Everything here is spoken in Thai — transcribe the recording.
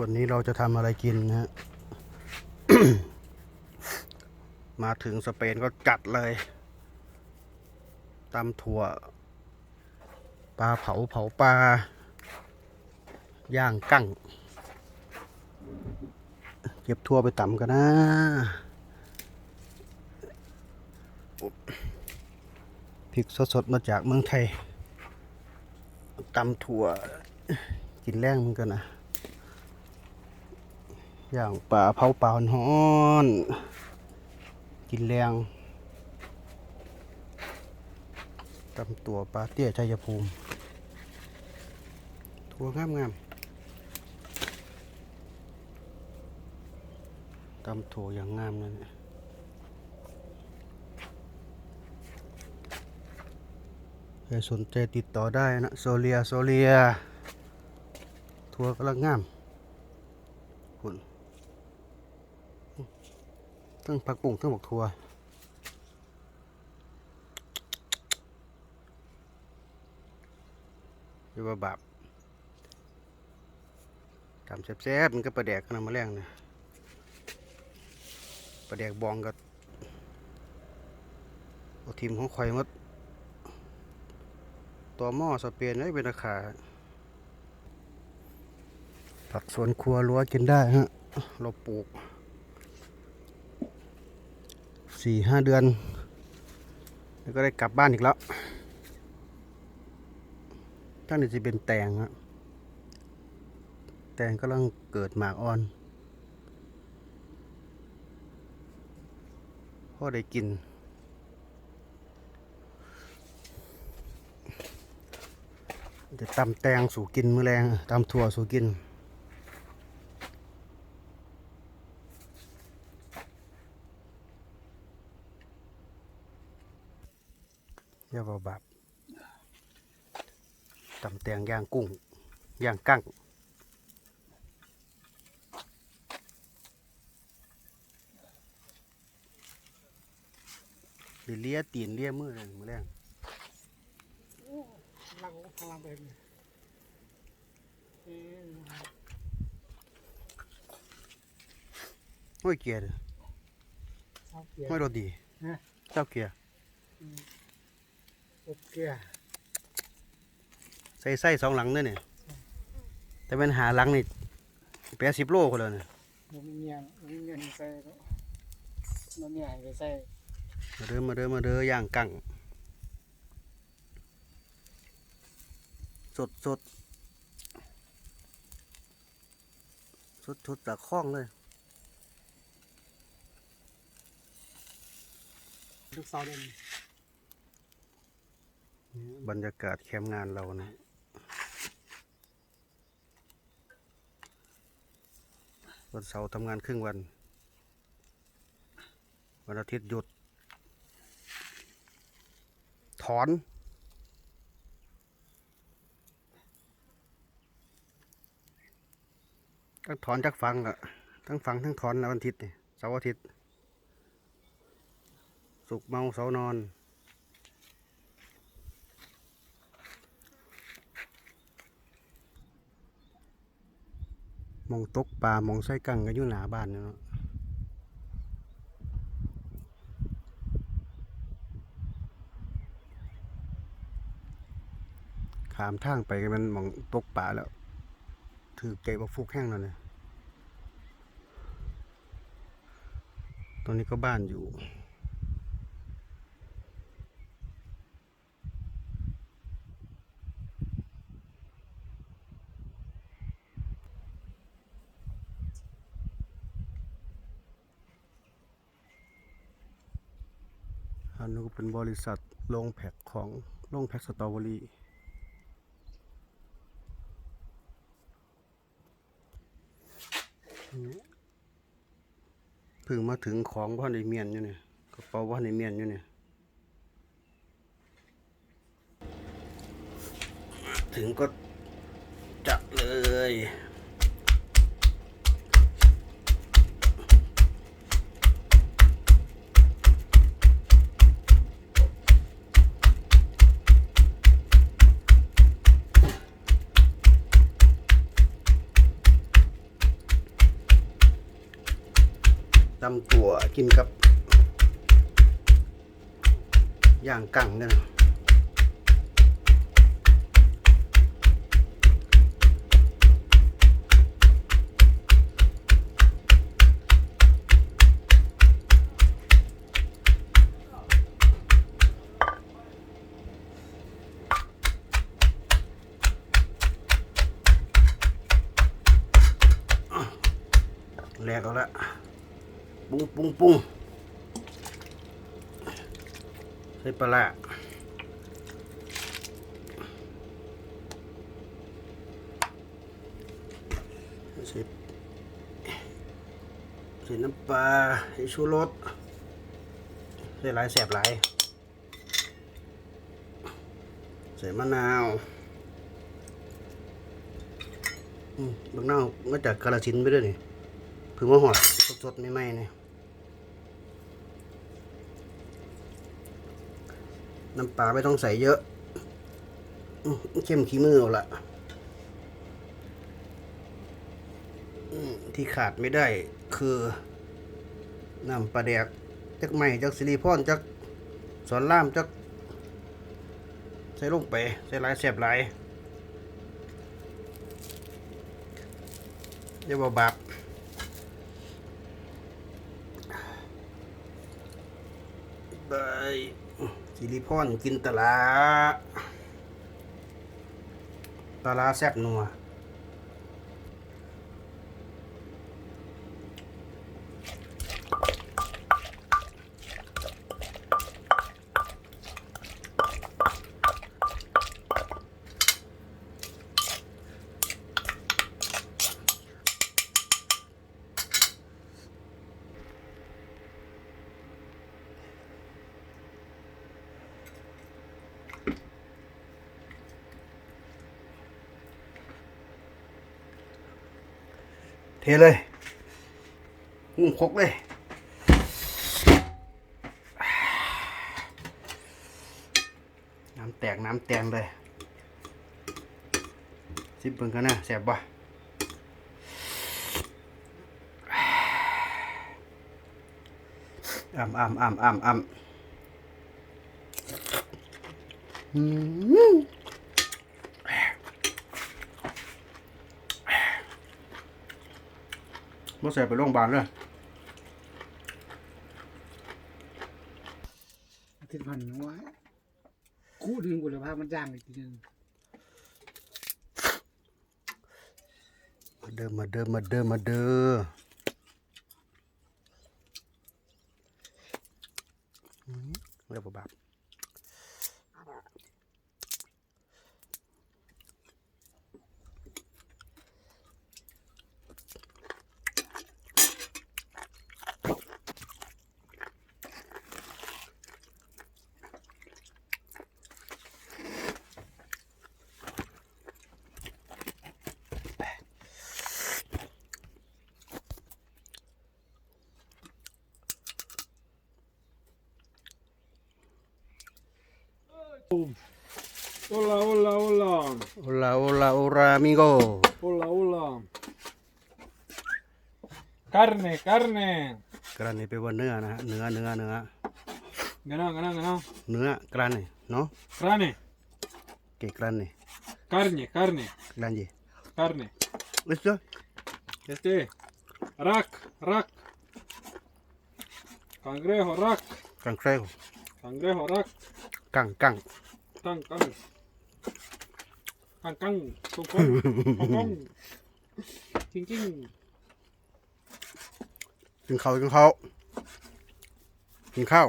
วันนี้เราจะทำอะไรกินนะฮะ มาถึงสเปนก็จัดเลยตำถั่ว ปลาเผาเผาปลา ย่างกั้ง เก็บทั่วไปตำกันนะพริกสดๆ มาจากเมืองไทยตำถั่วกินแรงเหมือนกันนะ อย่างปลาเผาปลาฮ้อนกินแรงตำตัวปลาเตี้ยชัยภูมิถั่วงามงามตำถั่วอย่างงามเลยเนี่ยใครสนใจติดต่อได้นะ โซเลีย โซเลียถั่วกำลังงาม คุณ ทั้งผักปุ้งทั้งบักทัวเรียกว่าบาปทำแซ่บๆมันก็ประแดกกันมาแรงนะประแดกบองกับเอาทีมของข่อยหมดตัวหม้อสเปนนี่เป็นราคาผักสวนครัวรั้วกินได้ฮะ เราปลูก สี่ห้าเดือน แล้วก็ได้กลับบ้านอีกแล้วตั้งแต่จะเป็นแตงฮะแตงก็ลังเกิดหมากอ่อนพ่อได้กินจะตำแตงสู่กินมือแรงตำถั่วสู่กิน ยกว่าแบบตำแตงย่างกุ้งย่างกั้งหรือเลียตีนเลียมือเลยมือแรงลังพลังเป็นเอ๊ะห้อยเกียร์เด้อชอบเกียร์ห้อยรถดีนะเจ้าเกียร์ อบเกียร์ใส่ไส้สองหลังเนี่ยเนี่ยแต่เป็นหาหลังนี่แปดสิบโลคนเลยเนี่ยมันมีเงี้ยมันมีเงี้ยใส่ก็มันมีอะไรใส่มาเด้อมาเด้อมาเด้อย่างกั้งสดสดสดสดจากคลองเลยลูกสาวเด่น บรรยากาศแคมป์งานเรานะวันเสาร์ทำงานครึ่งวัน วันอาทิตย์หยุด ถอน ทั้งถอนจากฟังอะทั้งฟังทั้งถอนแล้ววันอาทิตย์เสาร์อาทิตย์ สุกเมาเสาร์นอน มองตกปลามองไส้กังก็อยู่หน้าบ้านเนาะขามทางไปก็มันมองตกปลาแล้ว ถือใจบ่ฟุกแห้งแล้วเนี่ยตรงนี้ก็บ้านอยู่ อันนี้ก็เป็นบริษัทโรงแพ็คของโรงแพ็คสตรอเบอรี่เพิ่งมาถึงของว่าในเมียนอยู่เนี่ยกระเป๋าว่าในเมียนอยู่เนี่ยถึงก็จัดเลย ตำถั่วกินกับย่างกั่งเนี่ยนะแลกเอาละ ปุ้งปุ้งปุ้งใส่ปลาใส่ใส่น้ำปลาใส่ชูรสใส่หลายแสบหลายใส่มะนาวมบางนาวมาจากกาลสินไปด้วยนี่พิ่งมาหอดสดๆใหม่ๆนี่ น้ำปลาไม่ต้องใส่เยอะเข้มขี้มือเอาละที่ขาดไม่ได้คือน้ำปลาแดกจักใหม่จักสิริพรจักสอนล่ามจักใส่ลงไป ใส่หลายแสบหลายอย่าบ่บาปไป สิริพรกินตลา ตลาแซ่บนัว เทเลยหุ้มคกเลยน้ำแตกน้ำแตงเลยซิบเบิ่งกันนะแสบบ่อ่ำอ่ำอ่ำอ่ำอ่ำอืม บ่ใส่ไปโรงพยาบาลเลยอาทิตย์พันหัวคู่ดึงกุหลาบมันย่างอีกทีนึงมาเดิมมาเดิมมาเดิมมาเดิมอืมเรียกว่าบาปโอลาโอลาโอลา โอลาโอลาโอรามิโกโอลาโอลา carne carne กระนี่แปลว่าเนื้อนะฮะเนื้อเนื้อเนื้อ gana gana gana เนื้อกระนี่เนาะ carne เกกระนี่ carne carne กระนี่ carne เอ้ยเจ้า este rak rak cangrejo rak กังเกรว cangrejo rak กังกัง tang kang kang kang kong kong kong kong king king กินข้าวกินข้าวกินข้าว